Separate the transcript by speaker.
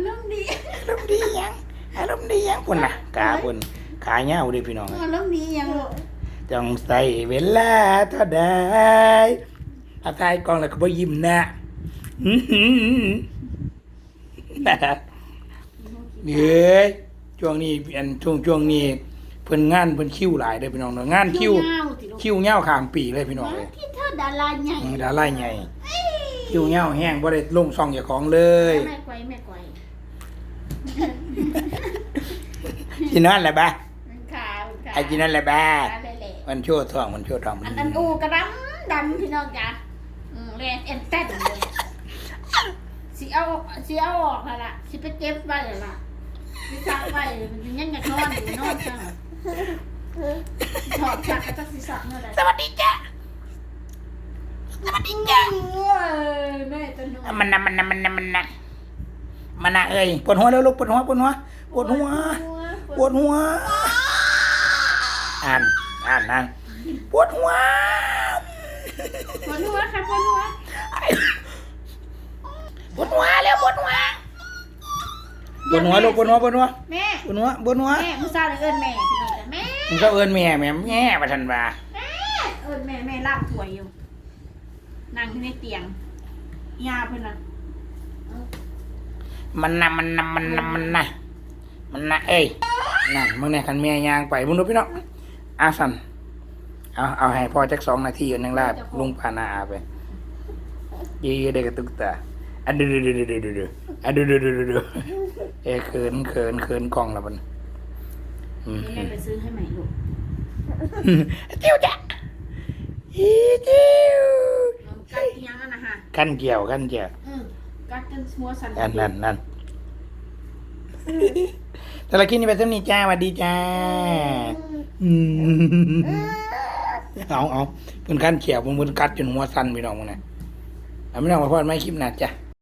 Speaker 1: ารมณ์ดี
Speaker 2: อารมณ์ดียังอารมณ์ดียังพุ่นน่ะกาพุ่นขาเหย้าเดิพี่น้อง
Speaker 1: อารมณ์ดียังลูก
Speaker 2: ต้องใส่เวลาเท่าใดอาทายกล้องแล้วก็บ่ยิ้มนะอื้อหือเฮ้ยช่วงนี้อันช่วงช่วงนี้เพิ่นงานเพิ่นคิวหลายเด้อพี่น้องเนาะงานคิว
Speaker 1: เงาสิลูก
Speaker 2: คิวเหย้าข้ามปีเลยพี่น้องเลย
Speaker 1: ที่เธอดาราใหญ่
Speaker 2: อืมดาราใหญ่คิวเหย้าแห้งบ่ได้ลงช่องเจ้าของเลย
Speaker 1: แม่ไกวแม่ไกว
Speaker 2: กินนั่นแหละบ้า
Speaker 1: ขาขา
Speaker 2: ไอ้กินนั่นแหละบ้า
Speaker 1: ขาแหละ
Speaker 2: มันชั่วท้องมันชั่วท้องมั
Speaker 1: อั
Speaker 2: น
Speaker 1: นนั้นอูกระดำดำพี่น้องจ้ะอืมแรงเอ็นเต้นเลยสิเอาสิเอาออกแล้วล่ะสิไปเก็บไว้แล้วล่ะสิซักไว้มันยังอยากนอนอยู่นอนจังถอดซักก็จะสิซักเมื่อไหร่
Speaker 2: สวัสดีจ้ะสวัสดีจ้ะ
Speaker 1: โอ้ยแม่จะนอน
Speaker 2: มันนะมันนะมันนะมันนะ มันนะเอ้ยปวดหัวแล้วลูกปวดหัวปวดหัวปวดหัวปวดหัวอ่านอ่านอ่านปวดหัว
Speaker 1: ปวดหัวค่ะปวดหัว
Speaker 2: ปวดหัวแล้วปวดหัวปวดหัวลูกปวดหัวปวดหัว
Speaker 1: แม่
Speaker 2: ปวดหัวปวดหัว
Speaker 1: แม่มือซาเลยเอิญแม่พี่น้องจ้ะแม่
Speaker 2: มันก็เอิ้นแม่แม่แม่ประทันว่า
Speaker 1: แม่เอิญแม่แม่ลากป่วยอยู่นั่งที่ในเตียงยาเพื่อนน่ะ
Speaker 2: มันนะมันนะมันนะมันนะมันนะเอ้ยนั่นมึงเนี่ยคันแม่ย่างไปมึงดูพี่น้องอาสันเอาเอาให้พอจักสองนาทีกันยังลาบลุงพานาอาไปยีเด็กกระตุกตาอันดูดูดูดูดูดูดูอันดูดูดูดูดูเอ้ยเขินเขินเขินกล้องแล้วมันอืม
Speaker 1: นี่แม่ไปซื้อให้ใหม่ลูก
Speaker 2: เจียวจ้ะอีเจียว
Speaker 1: กัดอีหยังอะนะฮะ
Speaker 2: กันเกี่ยวกันเกี่ยว
Speaker 1: อืม กัดจนหัวสั่น
Speaker 2: นั่นนั่นนั่นแต่ละคลิปนี้ไปเท่านี้จ้าสวัสดีจ้าอืมเอาเอาเพิ่นขั้นเขียวเพิ่นกัดจนหัวสั่นพี่น้องมึงนะเอาไม่น้องมาพอดไม่คลิปหนักจ้ะ